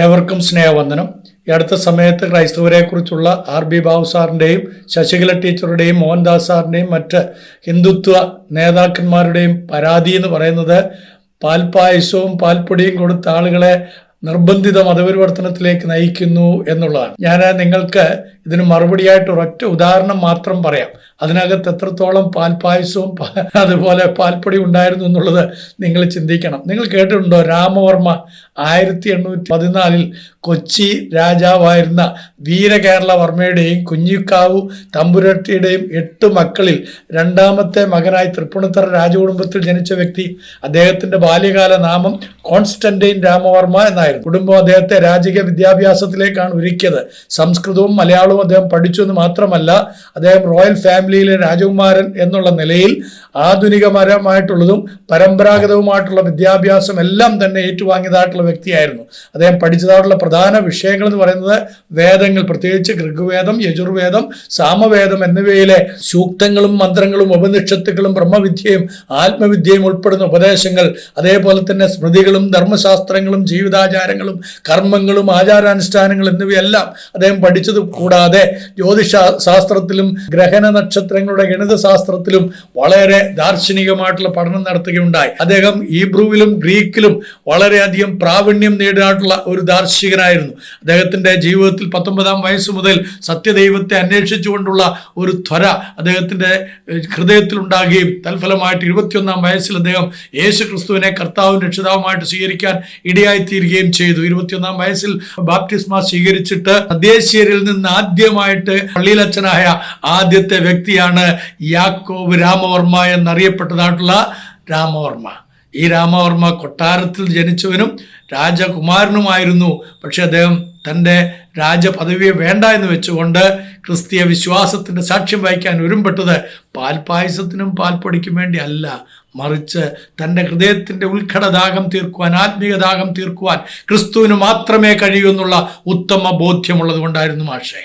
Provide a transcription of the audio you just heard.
ഏവർക്കും സ്നേഹവന്ദനം. ഈ അടുത്ത സമയത്ത് ക്രൈസ്തവരെക്കുറിച്ചുള്ള ആർ ബി ബാബു സാറിന്റെയും ശശികല ടീച്ചറുടെയും മോഹൻദാസ് സാറിന്റെയും മറ്റ് ഹിന്ദുത്വ നേതാക്കന്മാരുടെയും പരാതി എന്ന് പറയുന്നത് പാൽപ്പായസവും പാൽപ്പൊടിയും കൊടുത്ത ആളുകളെ നിർബന്ധിത മതപരിവർത്തനത്തിലേക്ക് നയിക്കുന്നു എന്നുള്ളതാണ്. ഞാൻ നിങ്ങൾക്ക് ഇതിന് മറുപടിയായിട്ട് ഒരൊറ്റ ഉദാഹരണം മാത്രം പറയാം. അതിനകത്ത് എത്രത്തോളം പാൽപായസവും അതുപോലെ പാൽപ്പൊടി ഉണ്ടായിരുന്നു എന്നുള്ളത് നിങ്ങൾ ചിന്തിക്കണം. നിങ്ങൾ കേട്ടിട്ടുണ്ടോ? രാമവർമ്മ ആയിരത്തി എണ്ണൂറ്റി പതിനാലിൽ കൊച്ചി രാജാവായിരുന്ന വീരകേരളവർമ്മയുടെയും കുഞ്ഞിക്കാവു തമ്പുരട്ടിയുടെയും എട്ട് മക്കളിൽ രണ്ടാമത്തെ മകനായി തൃപ്പൂണിത്തറ രാജകുടുംബത്തിൽ ജനിച്ച വ്യക്തി അദ്ദേഹത്തിന്റെ ബാല്യകാല നാമം കോൺസ്റ്റന്റൈൻ രാമവർമ്മ എന്നായിരുന്നു. കുടുംബം അദ്ദേഹത്തെ രാജകീയ വിദ്യാഭ്യാസത്തിലേക്കാണ് ഒരുക്കിയത്. സംസ്കൃതവും മലയാളവും അദ്ദേഹം പഠിച്ചു എന്ന് മാത്രമല്ല അദ്ദേഹം റോയൽ ഫാമിലിയിലെ രാജകുമാരൻ എന്നുള്ള നിലയിൽ ആധുനികപരമായിട്ടുള്ളതും പരമ്പരാഗതവുമായിട്ടുള്ള വിദ്യാഭ്യാസം എല്ലാം തന്നെ ഏറ്റുവാങ്ങിയതായിട്ടുള്ള വ്യക്തിയായിരുന്നു. അദ്ദേഹം പഠിച്ചതായിട്ടുള്ള പ്രധാന വിഷയങ്ങൾ എന്ന് പറയുന്നത് വേദങ്ങൾ പ്രത്യേകിച്ച് ഋഗ്വേദം യജുർവേദം സാമവേദം എന്നിവയിലെ സൂക്തങ്ങളും മന്ത്രങ്ങളും ഉപനിഷത്തുക്കളും ബ്രഹ്മവിദ്യയും ആത്മവിദ്യയും ഉൾപ്പെടുന്ന ഉപദേശങ്ങൾ അതേപോലെ തന്നെ സ്മൃതികളും ധർമ്മശാസ്ത്രങ്ങളും ജീവിതാചാരങ്ങളും കർമ്മങ്ങളും ആചാരാനുഷ്ഠാനങ്ങളും എന്നിവയെല്ലാം അദ്ദേഹം പഠിച്ചത് കൂടാതെ ജ്യോതിഷ ശാസ്ത്രത്തിലും ഗ്രഹണ നക്ഷത്രങ്ങളുടെ ഗണിതശാസ്ത്രത്തിലും വളരെ ദാർശനികമായിട്ടുള്ള പഠനം നടത്തുകയുണ്ടായി. അദ്ദേഹം ഈബ്രുവിലും ഗ്രീക്കിലും വളരെയധികം പ്രാവീണ്യം നേടിയിട്ടുള്ള ഒരു ദാർശനികനായിരുന്നു. അദ്ദേഹത്തിന്റെ ജീവിതത്തിൽ പത്തൊമ്പതാം വയസ്സ് മുതൽ സത്യദൈവത്തെ അന്വേഷിച്ചുകൊണ്ടുള്ള ഒരു ത്വര അദ്ദേഹത്തിന്റെ ഹൃദയത്തിലുണ്ടാകുകയും തൽഫലമായിട്ട് ഇരുപത്തിയൊന്നാം വയസ്സിൽ അദ്ദേഹം യേശു ക്രിസ്തുവിനെ കർത്താവും രക്ഷിതാവുമായിട്ട് സ്വീകരിക്കാൻ ഇടയായിത്തീരുകയും ചെയ്തു. ഇരുപത്തിയൊന്നാം വയസ്സിൽ ബാപ്റ്റിസ്മ സ്വീകരിച്ചിട്ട് തദ്ദേശീയരിൽ നിന്ന് ആദ്യമായിട്ട് പള്ളിയിലച്ഛനായ ആദ്യത്തെ വ്യക്തിയാണ് യാക്കോബ് രാമവർമ്മ എന്നറിയപ്പെട്ടതായിട്ടുള്ള രാമവർമ്മ. ഈ രാമവർമ്മ കൊട്ടാരത്തിൽ ജനിച്ചവനും രാജകുമാരനുമായിരുന്നു. പക്ഷേ അദ്ദേഹം തന്റെ രാജപദവിയെ വേണ്ട എന്ന് വെച്ചുകൊണ്ട് ക്രിസ്തീയ വിശ്വാസത്തിന്റെ സാക്ഷ്യം വഹിക്കാൻ ഒരുമ്പെട്ടത് പാൽപായസത്തിനും പാൽപ്പൊടിക്കും വേണ്ടി അല്ല. മറിച്ച് തന്റെ ഹൃദയത്തിന്റെ ഉത്കടദാഹം തീർക്കുവാൻ ആത്മീയ ദാഹം തീർക്കുവാൻ ക്രിസ്തുവിന് മാത്രമേ കഴിയൂ എന്നുള്ള ഉത്തമ ബോധ്യമുള്ളത് കൊണ്ടായിരുന്നു മാഷേ.